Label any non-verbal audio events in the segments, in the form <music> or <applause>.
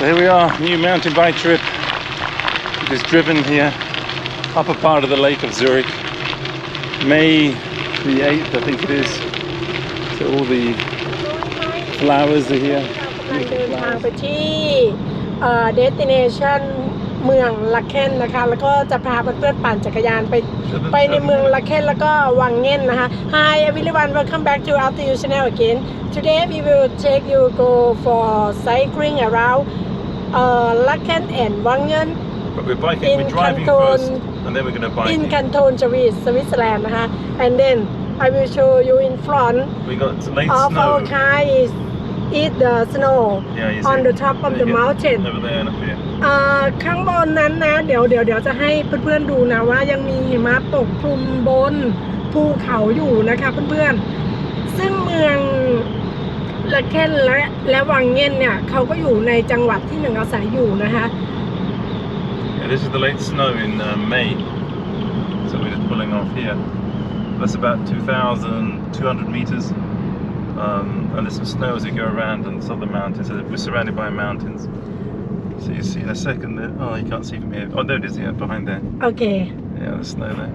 So here we are, new mountain bike trip. It is driven here, upper part of the lake of Zurich. May the 8th, I think it is. So all the flowers are here. กำลังเดินทางไปที่เอ่อ destination เมืองลักเคนนะคะ แล้วก็จะพาเพื่อนๆปั่นจักรยานไปไปในเมืองลักเคนแล้วก็วังเง่นนะคะ Hi everyone welcome back to After You Channel again Today we will take you go for cycling around เอ่อลักเคน and วังเงิน But we're biking, In we're driving Canton- first, and then we're going to bike. in Canton สวิสสวิตเซอร์แลนด์นะคะ and then I will show you in front We got late of snow. our car is eat the snow Yeah, you on see. the top of There the you go. mountain Over there and up here. เอ่อข้างบนนั้นนะ เดี๋ยวเดี๋ยวเดี๋ยวจะให้เพื่อนๆดูนะว่ายังมีหิมะปกคลุมบนภูเขาอยู่นะคะเพื่อนๆ ซึ่งเมือง ละเคนและและวังเงียนเนี่ยเขาก็อยู่ในจังหวัดที่หนึ่งอาศัยอยู่นะคะ Yeah, this is the late snow in uh, May. So we're just pulling off here. That's about 2,200 meters. Um, and there's some snow as we go around on some of the mountains. So we're surrounded by mountains. So you see in a second there. Oh, you can't see from here. Oh, there it is, yeah, behind there. โอเค Yeah, the snow there.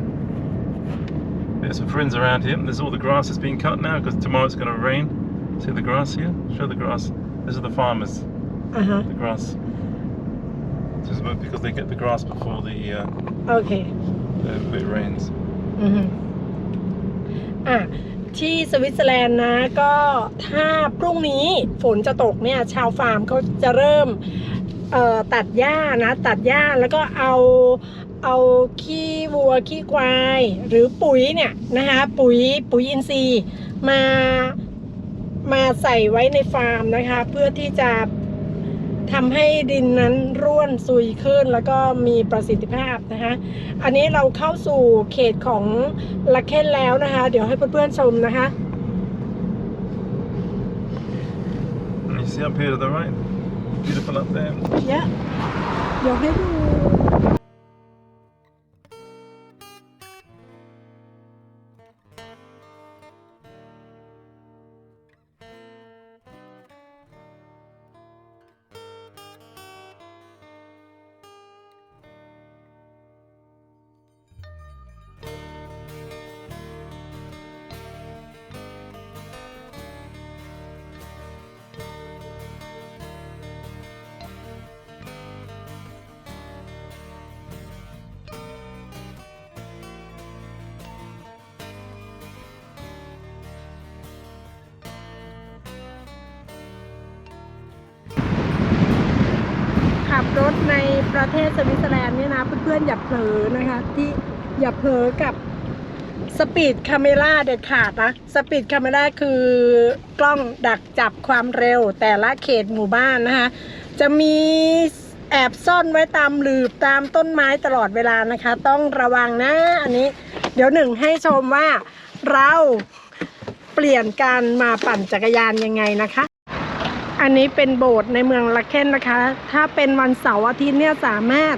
There's some friends around here. There's all the grass that's being cut now because tomorrow it's going to rain. See the grass here? Show the grass. This are the farmers. อ่าฮะ The grass. This is because they get the grass before the, uh, โอเค the it rains. อือฮึอะที่สวิตเซอร์แลนด์นะก็ถ้าพรุ่งนี้ฝนจะตกเนี่ยชาวฟาร์มเขาจะเริ่มเอ่อตัดหญ้านะ ตัดหญ้าแล้วก็เอาเอาขี้วัวขี้ควาย หรือปุ๋ยเนี่ยนะคะปุ๋ยปุ๋ยอินทรีย์มา มาใส่ไว้ในฟาร์มนะคะ เพื่อที่จะทำให้ดินนั้นร่วนซุยขึ้นแล้วก็มีประสิทธิภาพนะคะ อันนี้เราเข้าสู่เขตของละเคนแล้วนะคะ เดี๋ยวให้เพื่อนๆชมนะคะ And you see up here to the right? Beautiful up there. เยอะเดี๋ยวให้ดู รถในประเทศสวิตเซอร์แลนด์เนี่ยนะเพื่อนๆอย่าเผลอนะคะที่อย่าเผลอกับสปีดคาเมราเด็ดขาดนะสปีดคาเมราคือกล้องดักจับความเร็วแต่ละเขตหมู่บ้านนะคะจะมีแอบซ่อนไว้ตามหลืบตามต้นไม้ตลอดเวลานะคะ ต้องระวังนะอันนี้ เดี๋ยวหนึ่งให้ชมว่าเราเปลี่ยนการมาปั่นจักรยานยังไงนะคะ อันนี้เป็นโบสถ์ในเมืองละเคนนะคะ ถ้าเป็นวันเสาร์อาทิตย์เนี่ยสามารถ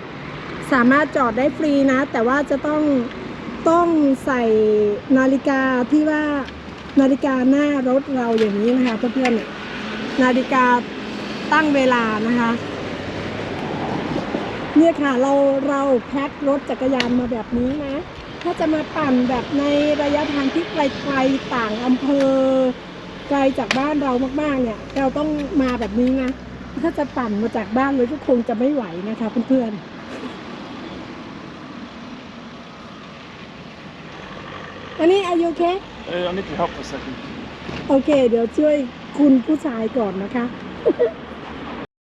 สามารถจอดได้ฟรีนะ แต่ว่าจะต้องต้องใส่นาฬิกาที่ว่านาฬิกาหน้ารถเราอย่างนี้นะคะเพื่อนๆเนี่ยนาฬิกาตั้งเวลานะคะ เนี่ยค่ะเราเราแพ็ครถจักรยานมาแบบนี้นะ ถ้าจะมาปั่นแบบในระยะทางที่ไกลๆต่างอำเภอ ไกลจากบ้านเรามากๆเนี่ย เราต้องมาแบบนี้นะถ้าจะปั่นมาจากบ้านเลยก็คงจะไม่ไหวนะคะเพื่อนๆอันนี้อายุเค Hey, I need your help for a second. โอเค เดี๋ยวช่วยคุณผู้ชายก่อนนะคะ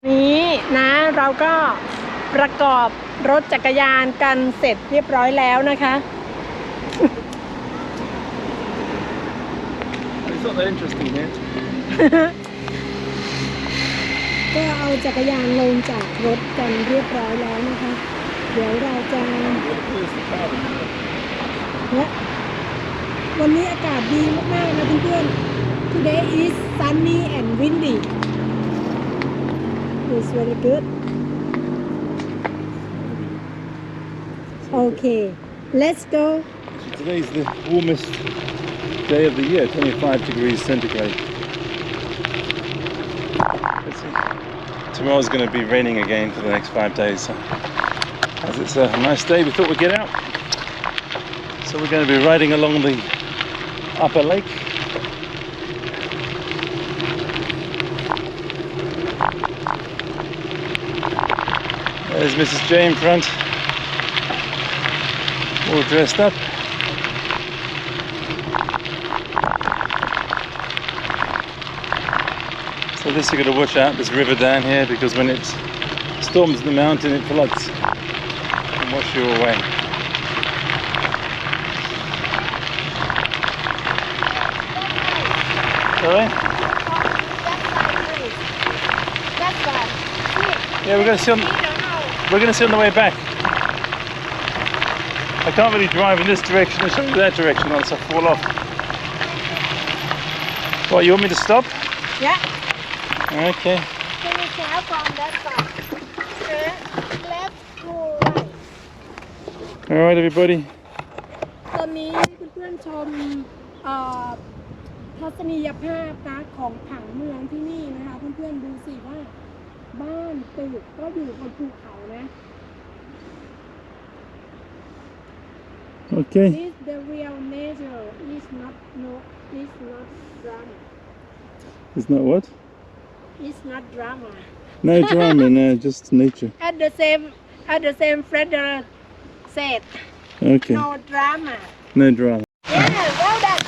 นี้นะเราก็ประกอบรถจักรยานกันเสร็จเรียบร้อยแล้วนะคะ It's not that interesting here. ก็เอาจักรยานลงจากรถกันเรียบร้อยแล้วนะคะ เดี๋ยวเราจะ Where's the car? และวันนี้อากาศดีมากๆนะเพื่อนๆ Today is sunny and windy It's very good Okay let's go Today's the warmest day of the year, 25 degrees centigrade. Tomorrow's going to be raining again for the next five days. So as it's a nice day, we thought we'd get out. So we're going to be riding along the upper lake. There's Mrs. J in front, all dressed up. This you've got to watch out, this river down here, because when it storms in the mountain, it floods and wash you away. Sorry? Yeah, we're gonna see on we're gonna see on the way back. I can't really drive in this direction show you that direction unless I fall off. What, you want me to stop? Yeah. Okay. Can you tell from that side? Straight, left to right. Alright everybody. ตอนนี้เพื่อนๆชมเอ่อทัศนียภาพนะของผังเมืองที่นี่นะคะ เพื่อนๆดูสิว่า บ้านตึกก็อยู่บนภูเขานะ Okay. This the real nature is not no is not drama It's not what? Is not drama No drama, no, <laughs> just nature. at the same at the same Frederick said Okay. no drama No drama. yeah well done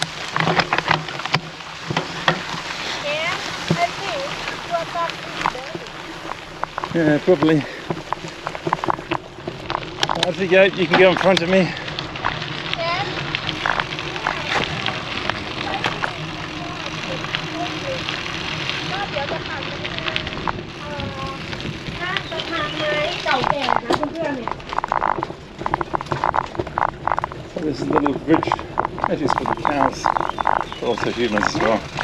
and I think you are talking Yeah, probably. Off you go, you can go in front of me. เก่าแก่นะเพื่อนๆเนี่ย So this is the little bridge. Actually, it's for the cows, but also humans as well.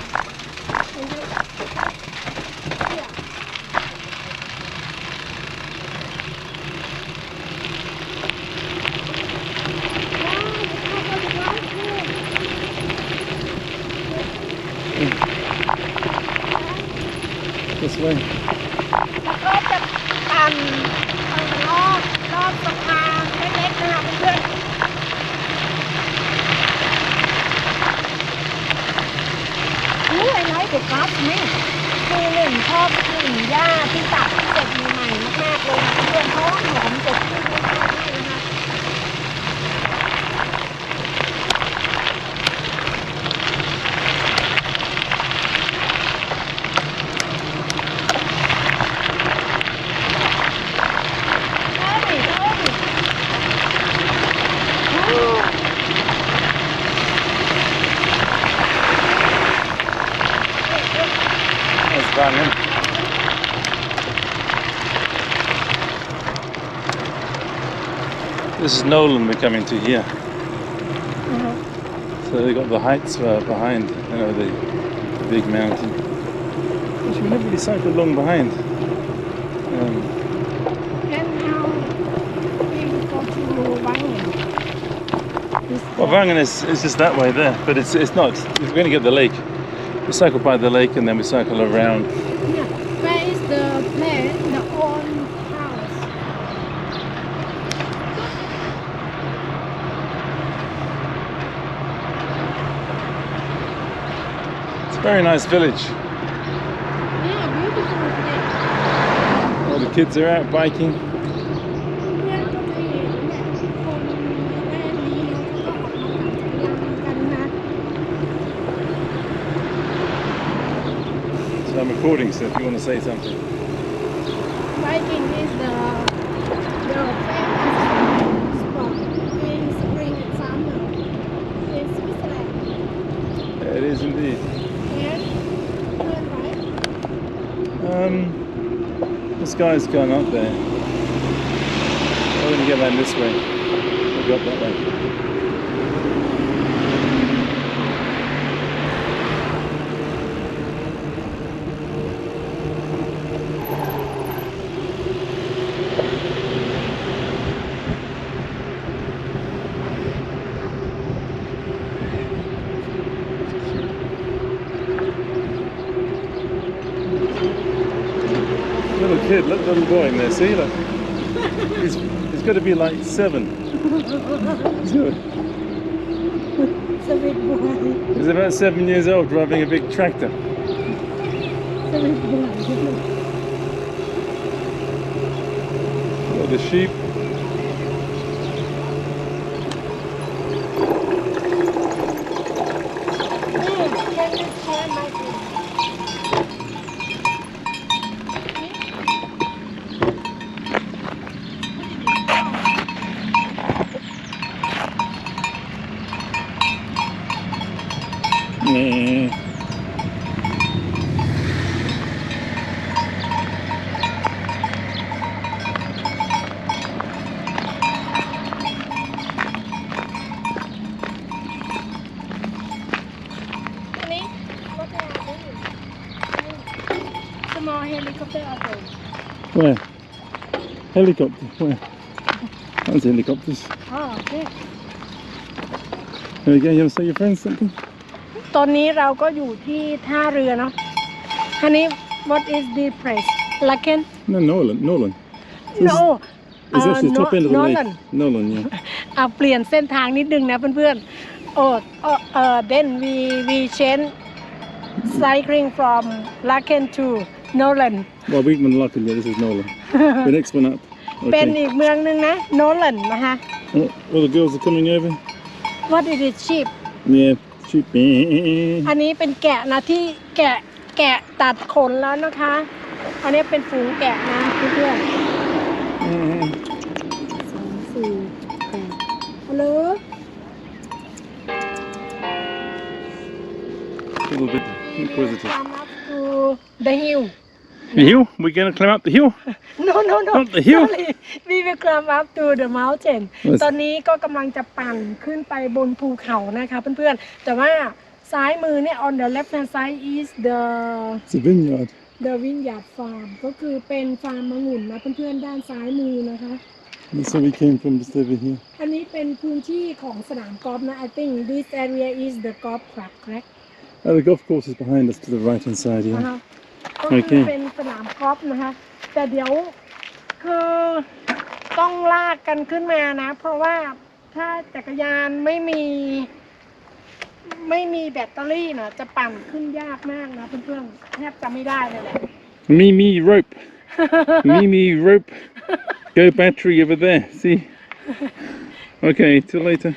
คือหนึ่งชอบกลิ่นหญ้าที่ตัดเสร็จใหม่ๆมากๆเลยนะเพื่อนเพราะหอมสดชื่น This is Nolan we're coming to here. So they got the heights uh, behind, you know, the, the big mountain. Which we never really cycled along behind. Um, And how we go to Wangen? Well, Vangan is, is just that way there, but it's it's not. We're going to get the lake. We cycle by the lake and then we cycle around. very nice village. Yeah, All the kids are out biking. So I'm recording, so if you want to say something. Biking is the, in it is indeed. Um, this guy's going up there. We're going to get around this way. We'll go up that way. Little kid, look little boy in there, see? Look. He's, he's got to be like seven. it's a big boy. He's about seven years old driving a big tractor. It's a big boy. Got the sheep. helicopter auto Where? Helicopter. Where? That's helicopters. อ๋อโอเค There you go. You want to say your friends something? ตอนนี้เราก็อยู่ที่ท่าเรือเนาะอันนี้ what is the place Laken No, Nolan. Nolan. no It's uh, actually the top no- end of the Nolan lake. Nolan, yeah. <laughs> เอาเปลี่ยนเส้นทางนิดนึงนะเพื่อนๆ โอ้เออเออ then we we change cycling from Laken to Nolan Well, Weekman Larkin, yeah, this is Nolan. the next one up. เป็น Okay. อีกเมืองหนึงนะ Nolan นะคะ Oh, all the girls are coming over. what is it sheep Yeah, sheep. อันนี้เป็นแกะนะที่แกะแกะตัดขนแล้วนะคะ อันนี้เป็นฝูงแกะนะเพื่อนๆ สองสี่แปดฮัลโหล A little bit inquisitive. come up to the hill The hill? We're going to climb up the hill? no no no Up the hill? sorry we will climb up to the mountain Yes. ตอนนี้ก็กำลังจะปั่นขึ้นไปบนภูเขานะคะเพื่อนๆ แต่ว่าซ้ายมือเนี่ย on the left hand side is the It's a vineyard. the vineyard farm ก็คือเป็นฟาร์มมะงุ่นนะเพื่อนๆ ด้านซ้ายมือนะคะ That's where we came from, just over here. อันนี้เป็นพื้นที่ของสนามกอล์ฟนะ I think this area is the golf club correct Oh, the golf course is behind us to the right hand side, นะ yeah. คะก็คือ โอเค เป็นสนามกอล์ฟนะคะ แต่เดี๋ยวคือต้องลากกันขึ้นมานะ เพราะว่าถ้าจักรยานไม่มี ไม่มีแบตเตอรี่นะจะปั่นขึ้นยากมากนะเพื่อนๆแทบจะไม่ได้เลยแหละ Me, me, rope. me, me, rope. Go battery over there, see? Okay, till later.